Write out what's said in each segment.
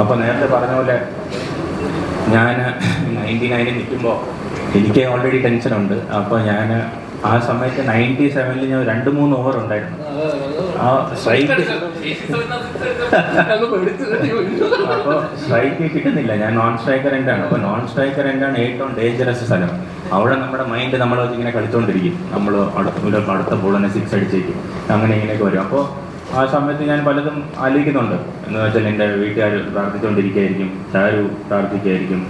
അപ്പോൾ നേരത്തെ പറഞ്ഞ പോലെ ഞാൻ നയന്റി നയനിൽ നിൽക്കുമ്പോൾ എനിക്ക് ഓൾറെഡി ടെൻഷനുണ്ട് അപ്പൊ ഞാൻ ആ സമയത്ത് നയന്റി സെവനിൽ ഞാൻ രണ്ട് മൂന്ന് ഓവർ ഉണ്ടായിരുന്നു. ആ സ്ട്രൈക്ക് അപ്പോൾ സ്ട്രൈക്ക് കിട്ടുന്നില്ല. ഞാൻ നോൺ സ്ട്രൈക്കർ എൻഡാണ് അപ്പൊ നോൺ സ്ട്രൈക്കർ എൻഡാണ് ഏറ്റവും ഡേഞ്ചറസ് സ്ഥലം. അവിടെ നമ്മുടെ മൈൻഡ് നമ്മളിങ്ങനെ കളിച്ചുകൊണ്ടിരിക്കും നമ്മൾ അടുത്ത അടുത്ത ബോളിനെ സിക്സ് അടിച്ചേക്കും. അങ്ങനെ ഇങ്ങനെയൊക്കെ വരും. അപ്പോൾ ആ സമയത്ത് ഞാൻ പലതും ആലോചിക്കുന്നുണ്ട്. എന്ന് വെച്ചാൽ എന്റെ വീട്ടുകാർ പ്രാർത്ഥിച്ചുകൊണ്ടിരിക്കുകയായിരിക്കും ചാരു പ്രാർത്ഥിക്കുകയായിരിക്കും.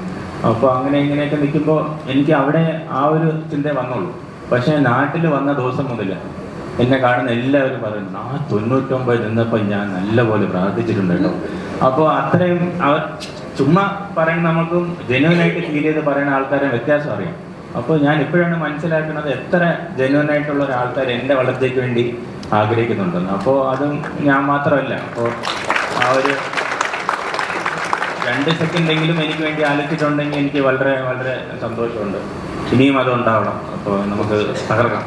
അപ്പോൾ അങ്ങനെ ഇങ്ങനെയൊക്കെ നിൽക്കുമ്പോൾ എനിക്ക് അവിടെ ആ ഒരു ചിന്ത വന്നുള്ളൂ. പക്ഷേ നാട്ടിൽ വന്ന ദിവസം മുതൽ എന്നെ കാണുന്ന എല്ലാവരും പറയുന്നു ആ തൊണ്ണൂറ്റൊമ്പത് നിന്നപ്പോൾ ഞാൻ നല്ലപോലെ പ്രാർത്ഥിച്ചിട്ടുണ്ട് അപ്പോൾ അത്രയും അവർ ചുമ്മാ പറയുന്ന നമുക്കും ജെന്യൂനായിട്ട് ഫീൽ ചെയ്ത് പറയുന്ന ആൾക്കാരെ വ്യത്യാസം അറിയാം. അപ്പോൾ ഞാൻ ഇപ്പോഴാണ് മനസ്സിലാക്കുന്നത് എത്ര ജനുവനായിട്ടുള്ള ഒരാൾക്കാർ എന്റെ വളർച്ചയ്ക്ക് വേണ്ടി ആഗ്രഹിക്കുന്നുണ്ടെന്ന്. അപ്പോൾ അതും ഞാൻ മാത്രമല്ല. അപ്പോൾ ആ ഒരു രണ്ട് സെക്കൻഡെങ്കിലും എനിക്ക് വേണ്ടി ആലോചിച്ചിട്ടുണ്ടെങ്കിൽ എനിക്ക് വളരെ വളരെ സന്തോഷമുണ്ട്. ഇനിയും അത് ഉണ്ടാവണം. അപ്പോൾ നമുക്ക് തകർക്കാം.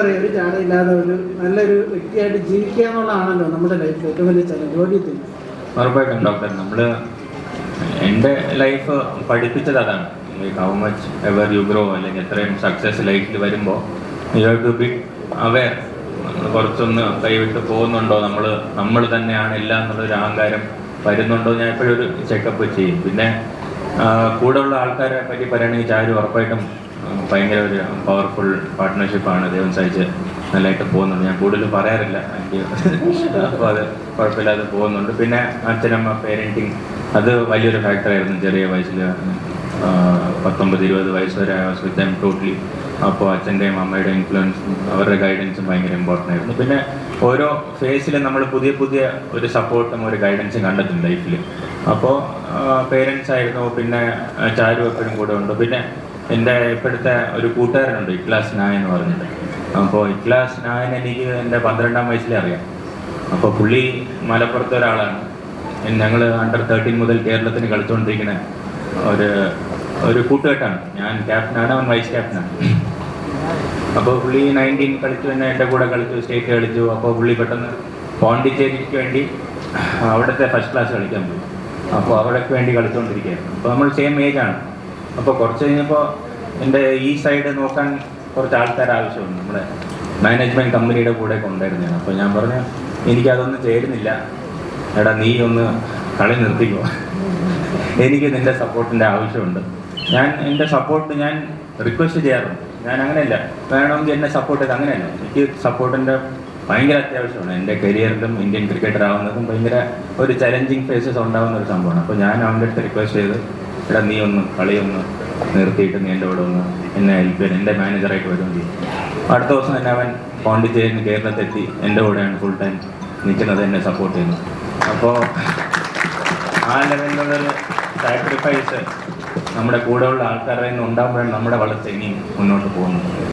ഒരു ചാടില്ലാതെ ഒരു നല്ലൊരു വ്യക്തിയായിട്ട് ജീവിക്കുക എന്നുള്ളതാണല്ലോ നമ്മുടെ ലൈഫിൽ ഏറ്റവും വലിയ ജോലിയത്തിൽ ഉറപ്പായിട്ടും ഡോക്ടർ. നമ്മൾ എന്റെ ലൈഫ് പഠിപ്പിച്ചത് അതാണ്. How much ever you grow അല്ലെങ്കിൽ എത്രയും സക്സസ് ലൈഫിൽ വരുമ്പോൾ you have to be aware കുറച്ചൊന്ന് കൈവിട്ട് പോകുന്നുണ്ടോ? നമ്മൾ നമ്മൾ തന്നെയാണ് എല്ലാം എന്നുള്ളൊരു അഹങ്കാരം വരുന്നുണ്ടോ? ഞാൻ എപ്പോഴും ഒരു ചെക്കപ്പ് ചെയ്യും. പിന്നെ കൂടെ ഉള്ള ആൾക്കാരെ പറ്റി പറയുകയാണെങ്കിൽ ചാരു ഉറപ്പായിട്ടും ഭയങ്കര ഒരു പവർഫുൾ പാർട്ട്ണർഷിപ്പാണ് ദൈവം സഹിച്ച് നല്ലതായിട്ട് പോകുന്നുണ്ട്. ഞാൻ കൂടുതൽ പറയാറില്ല. എനിക്ക് അപ്പോൾ അത് കുഴപ്പമില്ലാതെ പോകുന്നുണ്ട്. പിന്നെ അച്ഛനമ്മ പേരന്റിങ് അത് വലിയൊരു ഫാക്ടറായിരുന്നു ചെറിയ വയസ്സിൽ പത്തൊമ്പത് ഇരുപത് വയസ്സ് വരെ ടോട്ടലി അപ്പോൾ അച്ഛന്റെയും അമ്മയുടെയും ഇൻഫ്ലുവൻസും അവരുടെ ഗൈഡൻസും ഭയങ്കര ഇമ്പോർട്ടന്റ് ആയിരുന്നു. പിന്നെ ഓരോ ഫേസിലും നമ്മൾ പുതിയ പുതിയ ഒരു സപ്പോർട്ടും ഒരു ഗൈഡൻസും കണ്ടെത്തും ലൈഫിൽ അപ്പോൾ പേരൻസ് ആയിരുന്നു പിന്നെ ചാരു എപ്പോഴും കൂടെ ഉണ്ട്. പിന്നെ എന്റെ ഇപ്പോഴത്തെ ഒരു കൂട്ടുകാരനുണ്ട് ഇക്ലാസ് നായ എന്ന് പറഞ്ഞിട്ട്. അപ്പോൾ ഇക്ലാസ് നായൻ എനിക്ക് എന്റെ പന്ത്രണ്ടാം വയസ്സിലേ അറിയാം. അപ്പോൾ പുള്ളി മലപ്പുറത്തെ ഒരാളാണ്. ഞങ്ങൾ അണ്ടർ തേർട്ടീൻ മുതൽ കേരളത്തിന് കളിച്ചുകൊണ്ടിരിക്കുന്ന ഒരു ഒരു കൂട്ടുകെട്ടാണ്. ഞാൻ ക്യാപ്റ്റനാണ് അവൻ വൈസ് ക്യാപ്റ്റനാണ് അപ്പോൾ പുള്ളി നയന്റീൻ കളിച്ചു തന്നെ എന്റെ കൂടെ കളിച്ചു സ്റ്റേറ്റ് കളിച്ചു. അപ്പോൾ പുള്ളി പെട്ടെന്ന് പോണ്ടിച്ചേരിക്ക് വേണ്ടി അവിടുത്തെ ഫസ്റ്റ് ക്ലാസ് കളിക്കാൻ പോയി. അപ്പോൾ അവിടേക്ക് വേണ്ടി കളിച്ചുകൊണ്ടിരിക്കുകയായിരുന്നു അപ്പോൾ നമ്മൾ സെയിം ഏജ് ആണ്. അപ്പോൾ കുറച്ച് കഴിഞ്ഞപ്പോൾ എന്റെ ഈ സൈഡ് നോക്കാൻ കുറച്ച് ആൾക്കാർ ആവശ്യമുണ്ട്. നമ്മുടെ മാനേജ്മെന്റ് കമ്പനിയുടെ കൂടെ കൊണ്ടായിരുന്നു അപ്പോൾ ഞാൻ പറഞ്ഞു എനിക്കതൊന്നും ചേരുന്നില്ല. എടാ നീ ഒന്ന് കളി നിർത്തിക്കോ. എനിക്ക് നിന്റെ സപ്പോർട്ടിന്റെ ആവശ്യമുണ്ട്. ഞാൻ എന്റെ സപ്പോർട്ട് ഞാൻ റിക്വസ്റ്റ് ചെയ്യാറുണ്ട്. ഞാൻ അങ്ങനെയല്ല വേണമെങ്കിൽ എന്നെ സപ്പോർട്ട് ചെയ്ത് അങ്ങനെയല്ല. എനിക്ക് സപ്പോർട്ടിന്റെ ഭയങ്കര അത്യാവശ്യമാണ്. എന്റെ കരിയറിലും ഇന്ത്യൻ ക്രിക്കറ്റർ ആവുന്നതും ഭയങ്കര ഒരു ചലഞ്ചിങ് ഫേസസ് ഉണ്ടാകുന്ന ഒരു സംഭവമാണ്. അപ്പോൾ ഞാൻ അവന്റെ അടുത്ത് റിക്വസ്റ്റ് ചെയ്ത് എടാ നീ ഒന്ന് കളിയൊന്ന് നിർത്തിയിട്ട് നീ എന്റെ കൂടെ ഒന്ന് എന്നെ ഹെൽപ്പ് ചെയ്യാൻ എന്റെ മാനേജറായിട്ട് വരും ചെയ്യും. അടുത്ത ദിവസം തന്നെ അവൻ പോണ്ടിച്ചേരിന്ന് കേരളത്തെത്തി എന്റെ കൂടെയാണ് ഫുൾ ടൈം നിൽക്കുന്നത് എന്നെ സപ്പോർട്ട് ചെയ്യുന്നത് അപ്പോൾ ആ ലെവലിലുള്ളൊരു സാക്രിഫൈസ് നമ്മുടെ കൂടെയുള്ള ആൾക്കാരുടെ ഉണ്ടാകുമ്പോഴാണ് നമ്മുടെ വളർച്ച ഇനിയും മുന്നോട്ട് പോകുന്നത്.